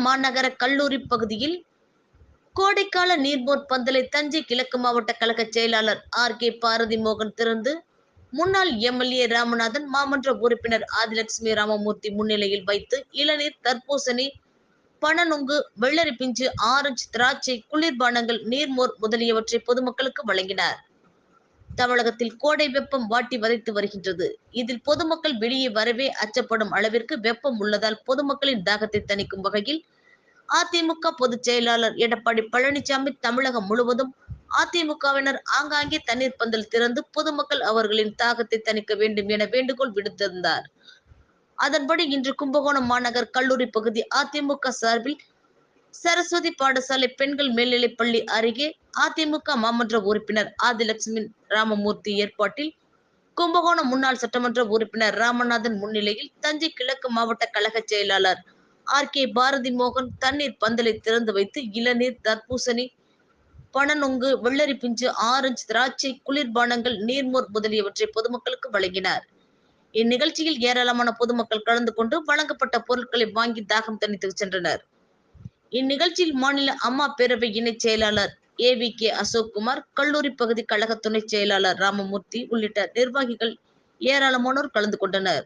மாநகர கல்லூரி பகுதியில் கோடைக்கால நீர்மோர் பந்தலை தஞ்சை கிழக்கு மாவட்ட கழக செயலாளர் ஆர் கே பாரதி மோகன் திறந்து முன்னாள் எம்எல்ஏ ராமநாதன் மாமன்ற உறுப்பினர் ஆதிலட்சுமி ராமமூர்த்தி முன்னிலையில் வைத்து இளநீர் தர்பூசணி பனநுங்கு வெள்ளரி பிஞ்சு ஆரஞ்சு திராட்சை குளிர்பானங்கள் நீர்மோர் முதலியவற்றை பொதுமக்களுக்கு வழங்கினார். தமிழகத்தில் கோடை வெப்பம் வாட்டி வதைத்து வருகின்றது. இதில் பொதுமக்கள் வெளியே வரவே அச்சப்படும் அளவிற்கு வெப்பம் உள்ளதால் பொதுமக்களின் தாகத்தை தணிக்கும் வகையில் அதிமுக பொதுச் செயலாளர் எடப்பாடி பழனிசாமி தமிழகம் முழுவதும் அதிமுகவினர் ஆங்காங்கே தண்ணீர் பந்தல் திறந்து பொதுமக்கள் அவர்களின் தாகத்தை தணிக்க வேண்டும் என வேண்டுகோள் விடுத்திருந்தார். அதன்படி இன்று கும்பகோணம் மாநகர் கல்லூரி பகுதி அதிமுக சார்பில் சரஸ்வதி பாடசாலை பெண்கள் மேல்நிலைப்பள்ளி அருகே அதிமுக மாமன்ற உறுப்பினர் ஆதிலட்சுமி ராமமூர்த்தி ஏற்பாட்டில் கும்பகோணம் முன்னாள் சட்டமன்ற உறுப்பினர் ராமநாதன் முன்னிலையில் தஞ்சை கிழக்கு மாவட்ட கழக செயலாளர் ஆர் கே பாரதி மோகன் தண்ணீர் பந்தலை திறந்து வைத்து இளநீர் தர்பூசணி பனநொங்கு வெள்ளரி பிஞ்சு ஆரஞ்சு திராட்சை குளிர்பானங்கள் நீர்மோர் முதலியவற்றை பொதுமக்களுக்கு வழங்கினார். இந்நிகழ்ச்சியில் ஏராளமான பொதுமக்கள் கலந்து கொண்டு வழங்கப்பட்ட பொருட்களை வாங்கி தாகம் தணித்து சென்றனர். இந்நிகழ்ச்சியில் மாநில அம்மா பேரவை இணைச் செயலாளர் ஏ வி கே அசோக்குமார் கல்லூரி பகுதி கழக துணைச் செயலாளர் ராமமூர்த்தி உள்ளிட்ட நிர்வாகிகள் ஏராளமானோர் கலந்து கொண்டனர்.